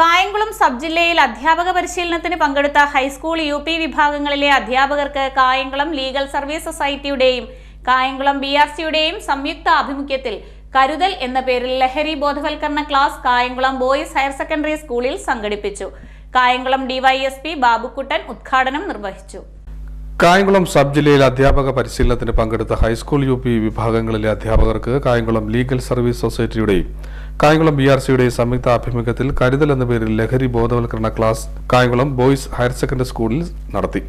Kayamkulam sub ജില്ലയിൽ അധ്യാപക പരിശീലനത്തിന് പങ്കെടുത്ത ഹൈസ്കൂൾ യു പി വിഭാഗങ്ങളിലെ അധ്യാപകർക്ക് കായംകുളം ലീഗൽ സർവീസ് സൊസൈറ്റിയുടെയും കായംകുളം ബി ആർ സിയുടെയും സംയുക്ത ആഭിമുഖ്യത്തിൽ കരുതൽ എന്ന പേരിൽ ലഹരി ബോധവൽക്കരണ class Kayamkulam boys higher secondary സ്കൂളിൽ സംഘടിപ്പിച്ചു. കായംകുളം ഡിവൈഎസ്പി ബാബുക്കുട്ടൻ ഉദ്ഘാടനം നിർവഹിച്ചു. കായംകുളം സബ് ജില്ലയിൽ അധ്യാപക പരിശീലനത്തിന് പങ്കെടുത്ത ഹൈസ്കൂൾ യു പി വിഭാഗങ്ങളിലെ അധ്യാപകർക്ക് കായംകുളം ലീഗൽ സർവീസ് സൊസൈറ്റിയുടെയും കായംകുളം ബി ആർ സിയുടെയും സംയുക്ത ആഭിമുഖ്യത്തിൽ കരുതൽ എന്ന പേരിൽ ലഹരി ബോധവൽക്കരണ class Kayamkulam boys higher secondary സ്കൂളിൽ നടത്തി.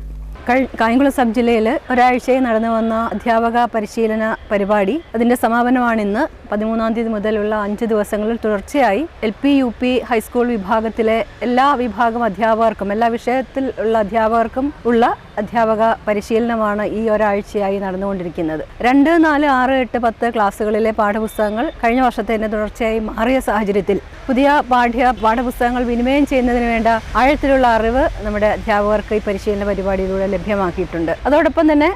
കായംകുളം സബ് ജില്ലയിൽ ഒരാഴ്ചയിൽ നടന്നു വന്ന അധ്യാപക പരിശീലന പരിപാടി അതിന്റെ സമാപനമാണ് ഇന്ന് പതിമൂന്നാം തീയതി മുതലുള്ള അഞ്ച് ദിവസങ്ങളിൽ തുടർച്ചയായി L P U P high school വിഭാഗത്തിലെ എല്ലാ വിഭാഗം അധ്യാപകർക്കും എല്ലാ വിഷയത്തിൽ ഉള്ള അധ്യാപകർക്കും ഉള്ള അധ്യാപക പരിശീലനമാണ് ഈ ഒരാഴ്ചയായി നടന്നുകൊണ്ടിരിക്കുന്നത്. രണ്ട് നാല് ആറ് എട്ട് പത്ത് ക്ലാസ്സുകളിലെ പാഠപുസ്തകങ്ങൾ കഴിഞ്ഞ വർഷത്തെ തുടർച്ചയായി മാറിയ സാഹചര്യത്തിൽ പുതിയ പാഠ്യ പാഠപുസ്തകങ്ങൾ വിനിമയം ചെയ്യുന്നതിന് വേണ്ട ആഴത്തിലുള്ള അറിവ് നമ്മുടെ അധ്യാപകർക്ക് ഈ പരിശീലന പരിപാടിയിലൂടെ ലഭ്യമാക്കിയിട്ടുണ്ട്. അതോടൊപ്പം തന്നെ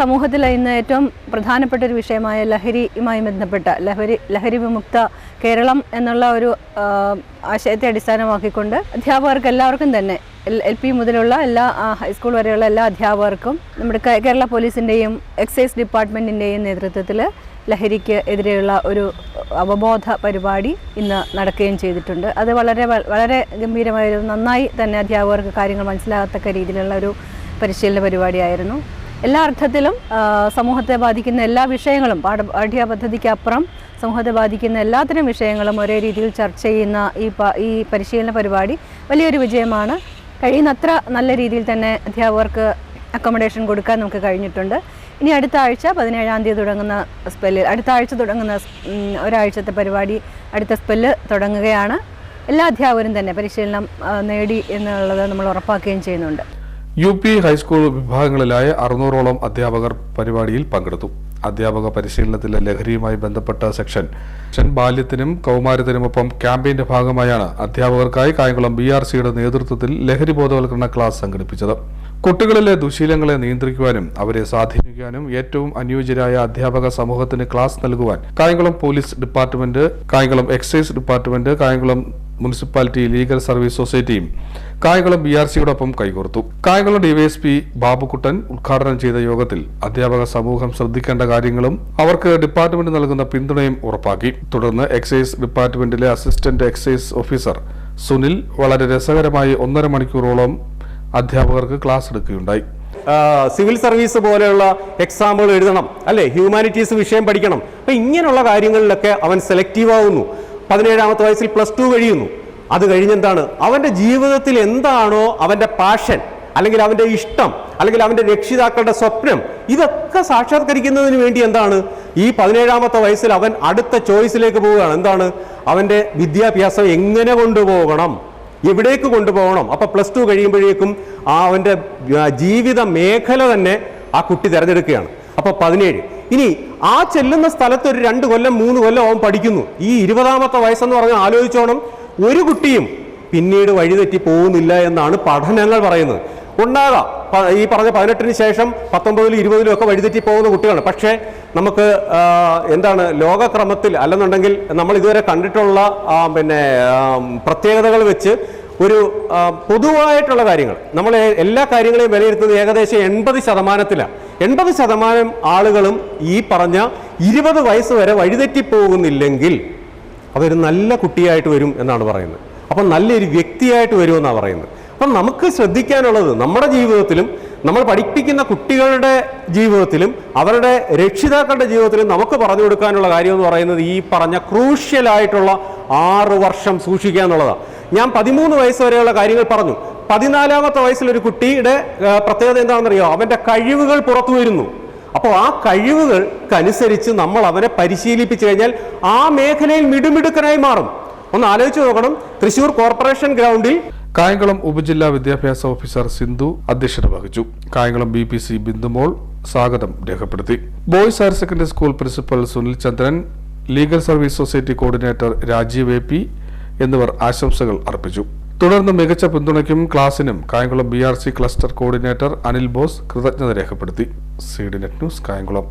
സമൂഹത്തിൽ ഇന്ന് ഏറ്റവും പ്രധാനപ്പെട്ട ഒരു വിഷയമായ ലഹരിയുമായി ബന്ധപ്പെട്ട ലഹരി ലഹരി വിമുക്ത കേരളം എന്നുള്ള ഒരു ആശയത്തെ അടിസ്ഥാനമാക്കിക്കൊണ്ട് അധ്യാപകർക്ക് എല്ലാവർക്കും തന്നെ എൽ- പി മുതലുള്ള എല്ലാ ഹൈസ്കൂൾ വരെയുള്ള എല്ലാ അധ്യാപകർക്കും നമ്മുടെ കേരള പോലീസിന്റെയും എക്സൈസ് ഡിപ്പാർട്ട്മെന്റിന്റെയും നേതൃത്വത്തിൽ ലഹരിക്ക് എതിരെയുള്ള ഒരു അവബോധ പരിപാടി ഇന്ന് നടക്കുകയും ചെയ്തിട്ടുണ്ട്. അത് വളരെ വളരെ ഗംഭീരമായൊരു നന്നായി തന്നെ അധ്യാപകർക്ക് കാര്യങ്ങൾ മനസ്സിലാകത്തക്ക രീതിയിലുള്ള ഒരു പരിശീലന പരിപാടിയായിരുന്നു. എല്ലാ അർത്ഥത്തിലും സമൂഹത്തെ ബാധിക്കുന്ന എല്ലാ വിഷയങ്ങളും പാഠ പാഠ്യ പദ്ധതിക്കപ്പുറം സമൂഹത്തെ ബാധിക്കുന്ന എല്ലാത്തരം വിഷയങ്ങളും ഒരേ രീതിയിൽ ചർച്ച ചെയ്യുന്ന ഈ ഈ പരിശീലന പരിപാടി വലിയൊരു വിജയമാണ്. കഴിയുന്നത്ര നല്ല രീതിയിൽ തന്നെ അധ്യാപകർക്ക് അക്കോമഡേഷൻ കൊടുക്കാൻ നമുക്ക് കഴിഞ്ഞിട്ടുണ്ട്. ഇനി അടുത്ത ആഴ്ച പതിനേഴാം തീയതി തുടങ്ങുന്ന സ്പെല്ല് അടുത്ത ആഴ്ച തുടങ്ങുന്ന ഒരാഴ്ചത്തെ പരിപാടി അടുത്ത സ്പെല്ല് തുടങ്ങുകയാണ്. എല്ലാ അധ്യാപകരും തന്നെ പരിശീലനം നേടി എന്നുള്ളത് നമ്മൾ ഉറപ്പാക്കുകയും ചെയ്യുന്നുണ്ട്. യു പി ഹൈസ്കൂൾ വിഭാഗങ്ങളിലായ അറുന്നൂറോളം അധ്യാപകർ പരിപാടിയിൽ പങ്കെടുത്തു. അധ്യാപക പരിശീലനത്തിലെ ലഹരിയുമായി ബന്ധപ്പെട്ട സെക്ഷൻ. സെക്ഷൻ ബാല്യത്തിനും കൗമാരത്തിനുമൊപ്പം ക്യാമ്പയിന്റെ ഭാഗമായാണ് അധ്യാപകർക്കായി കായംകുളം ബി ആർ സിയുടെ നേതൃത്വത്തിൽ ലഹരി ബോധവൽക്കരണ ക്ലാസ് സംഘടിപ്പിച്ചത്. കുട്ടികളിലെ ദുശീലങ്ങളെ നിയന്ത്രിക്കുവാനും അവരെ സ്വാധീനിക്കാനും ഏറ്റവും അനുയോജ്യരായ അധ്യാപക സമൂഹത്തിന് ക്ലാസ് നൽകുവാൻ Kayamkulam police department Kayamkulam excise department Kayamkulam municipality legal service സൊസൈറ്റിയും Kayamkulam B R സിയോടൊപ്പം കൈകോർത്തു. കായകുളം ഡിവൈഎസ്പി ബാബുക്കുട്ടൻ ഉദ്ഘാടനം ചെയ്ത യോഗത്തിൽ അധ്യാപക സമൂഹം ശ്രദ്ധിക്കേണ്ട കാര്യങ്ങളും അവർക്ക് ഡിപ്പാർട്ട്മെന്റ് നൽകുന്ന പിന്തുണയും ഉറപ്പാക്കി. തുടർന്ന് എക്സൈസ് ഡിപ്പാർട്ട്മെന്റിലെ അസിസ്റ്റന്റ് എക്സൈസ് ഓഫീസർ സുനിൽ വളരെ രസകരമായി ഒന്നര മണിക്കൂറോളം അധ്യാപകർക്ക് ക്ലാസ് എടുക്കുകയുണ്ടായി. സിവിൽ സർവീസ് പോലെയുള്ള എക്സാമുകൾ എഴുതണം അല്ലേ? ഹ്യൂമാനിറ്റീസ് വിഷയം പഠിക്കണം. അപ്പൊ ഇങ്ങനെയുള്ള കാര്യങ്ങളിലൊക്കെ അവൻ സെലക്റ്റീവ് ആവുന്നു. പതിനേഴാമത്തെ വയസ്സിൽ പ്ലസ് ടു കഴിയുന്നു. അത് കഴിഞ്ഞെന്താണ്? അവന്റെ ജീവിതത്തിൽ എന്താണോ അവന്റെ പാഷൻ അല്ലെങ്കിൽ അവന്റെ ഇഷ്ടം അല്ലെങ്കിൽ അവന്റെ രക്ഷിതാക്കളുടെ സ്വപ്നം ഇതൊക്കെ സാക്ഷാത്കരിക്കുന്നതിന് വേണ്ടി എന്താണ്? ഈ പതിനേഴാമത്തെ വയസ്സിൽ അവൻ അടുത്ത ചോയ്സിലേക്ക് പോവുകയാണ്. എന്താണ്? അവന്റെ വിദ്യാഭ്യാസം എങ്ങനെ കൊണ്ടുപോകണം? എവിടേക്ക് കൊണ്ടുപോകണം? അപ്പോൾ പ്ലസ് ടു കഴിയുമ്പോഴേക്കും ആ അവന്റെ ജീവിത മേഖല തന്നെ ആ കുട്ടി തിരഞ്ഞെടുക്കുകയാണ്. അപ്പോൾ പതിനേഴ് ഇനി ആ ചെല്ലുന്ന സ്ഥലത്ത് ഒരു രണ്ട് കൊല്ലം മൂന്ന് കൊല്ലം അവൻ പഠിക്കുന്നു. ഈ ഇരുപതാമത്തെ വയസ്സെന്ന് പറഞ്ഞാൽ ആലോചിച്ചോണം. ഒരു കുട്ടിയും പിന്നീട് വഴിതെറ്റി പോകുന്നില്ല എന്നാണ് പഠനങ്ങൾ പറയുന്നത്. ഉണ്ടാകാം. ഈ പറഞ്ഞ പതിനെട്ടിന് ശേഷം പത്തൊമ്പതിലും ഇരുപതിലും ഒക്കെ വഴിതെറ്റി പോകുന്ന കുട്ടികളാണ്. പക്ഷേ നമുക്ക് എന്താണ് ലോകക്രമത്തിൽ അല്ലെന്നുണ്ടെങ്കിൽ നമ്മൾ ഇതുവരെ കണ്ടിട്ടുള്ള പിന്നെ പ്രത്യേകതകൾ വെച്ച് ഒരു പൊതുവായിട്ടുള്ള കാര്യങ്ങൾ. നമ്മൾ എല്ലാ കാര്യങ്ങളെയും വിലയിരുത്തുന്നത് ഏകദേശം എൺപത് ശതമാനത്തിലാണ്. എൺപത് ശതമാനം ആളുകളും ഈ പറഞ്ഞ ഇരുപത് വയസ്സ് വരെ വഴിതെറ്റിപ്പോകുന്നില്ലെങ്കിൽ അതൊരു നല്ല കുട്ടിയായിട്ട് വരും എന്നാണ് പറയുന്നത്. അപ്പം നല്ലൊരു വ്യക്തിയായിട്ട് വരുമെന്നാണ് പറയുന്നത്. അപ്പം നമുക്ക് ശ്രദ്ധിക്കാനുള്ളത് നമ്മുടെ ജീവിതത്തിലും നമ്മൾ പഠിപ്പിക്കുന്ന കുട്ടികളുടെ ജീവിതത്തിലും അവരുടെ രക്ഷിതാക്കളുടെ ജീവിതത്തിലും നമുക്ക് പറഞ്ഞു കൊടുക്കാനുള്ള കാര്യം എന്ന് പറയുന്നത് ഈ പറഞ്ഞ ക്രൂഷ്യലായിട്ടുള്ള ആറ് വർഷം സൂക്ഷിക്കുക എന്നുള്ളതാണ് ഞാൻ പതിമൂന്ന് വയസ്സ് വരെയുള്ള കാര്യങ്ങൾ പറഞ്ഞു. പതിനാലാമത്തെ വയസ്സിൽ ഒരു കുട്ടിയുടെ പ്രത്യേകത എന്താണെന്നറിയോ? അവന്റെ കഴിവുകൾ പുറത്തു വരുന്നു. അപ്പോൾ ആ കഴിവുകൾക്കനുസരിച്ച് നമ്മൾ അവനെ പരിശീലിപ്പിച്ചു കഴിഞ്ഞാൽ ആ മേഖലയിൽ മിടുമിടുക്കനായി മാറും. ഒന്ന് ആലോചിച്ച് നോക്കണം. തൃശൂർ കോർപ്പറേഷൻ ഗ്രൗണ്ടിൽ കായംകുളം ഉപജില്ലാ വിദ്യാഭ്യാസ ഓഫീസർ സിന്ധു അധ്യക്ഷത വഹിച്ചു. Kayamkulam B P C Bindumol സ്വാഗതം രേഖപ്പെടുത്തി. Boys higher secondary school principal Sunil Chandran legal service society coordinator Rajeev A P എന്നിവർ ആശംസകൾ അർപ്പിച്ചു. തുടർന്ന് മികച്ച പിന്തുണയ്ക്കും ക്ലാസിനും Kayamkulam B R C cluster coordinator Anil Bose കൃതജ്ഞത രേഖപ്പെടുത്തി. C D net news Kayamkulam.